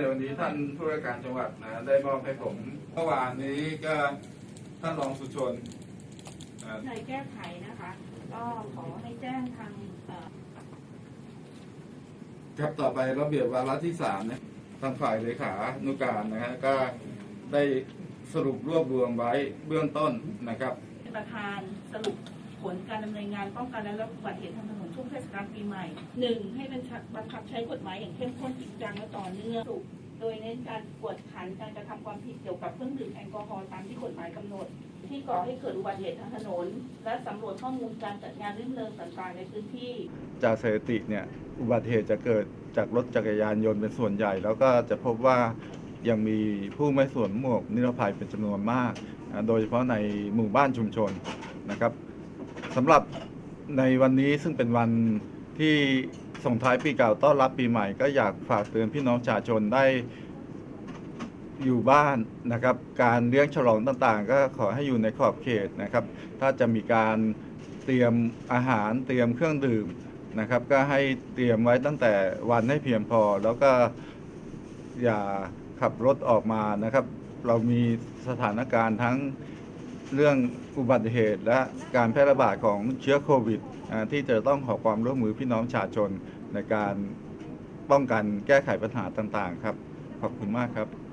ในวันนี้ท่านผู้ว่าการจังหวัดนะได้มอบให้ผมเมื่อวานนี้ก็ท่านรองสุชนอ่าเคยแก้ไขนะคะ ก็ขอให้แจ้งทางเอ่อครับต่อไประเบียบวาระที่สามเนี่ยทางฝ่ายเลขานุการนะฮะก็ได้สรุปรวบรวมไว้เบื้องต้นนะครับประธานสรุป ผลการดำเนินงานป้องกันและลดอุบัติเหตุทางถนนช่วงเทศกาลปีใหม่หนึ่งให้บัญชาบังคับใช้กฎหมายอย่างเข้มข้นจริงจังและต่อเนื่องสุโดยเน้นการกวดขันการกระทำความผิดเกี่ยวกับเครื่องดื่มแอลกอฮอล์ตามที่กฎหมายกำหนด ที่ก่อให้เกิดอุบัติเหตุทางถนน และสำรวจข้อมูลการจัดงานรื่นเริงต่างๆในพื้นที่ จากสถิติเนี่ยอุบัติเหตุจะเกิดจากรถจักรยานยนต์เป็นส่วนใหญ่ แล้วก็จะพบว่ายังมีผู้ไม่สวมหมวกนิรภัยเป็นจำนวนมาก โดยเฉพาะในหมู่บ้านชุมชนนะครับ สำหรับในวันนี้ซึ่งเป็นวันที่ส่งท้ายปีเก่าต้อนรับปีใหม่ ก็อยากฝากเตือนพี่น้องประชาชนได้อยู่บ้านนะครับ การเลี้ยงฉลองต่างๆ ก็ขอให้อยู่ในขอบเขตนะครับ ถ้าจะมีการเตรียมอาหารเตรียมเครื่องดื่มนะครับ ก็ให้เตรียมไว้ตั้งแต่วันให้เพียงพอ แล้วก็อย่าขับรถออกมานะครับ เรามีสถานการณ์ทั้ง เรื่องอุบัติเหตุ และการแพร่ระบาดของเชื้อโควิดที่จะต้องขอความร่วมมือพี่น้องประชาชนในการป้องกันแก้ไขปัญหาต่างๆ ครับ ขอบคุณมากครับ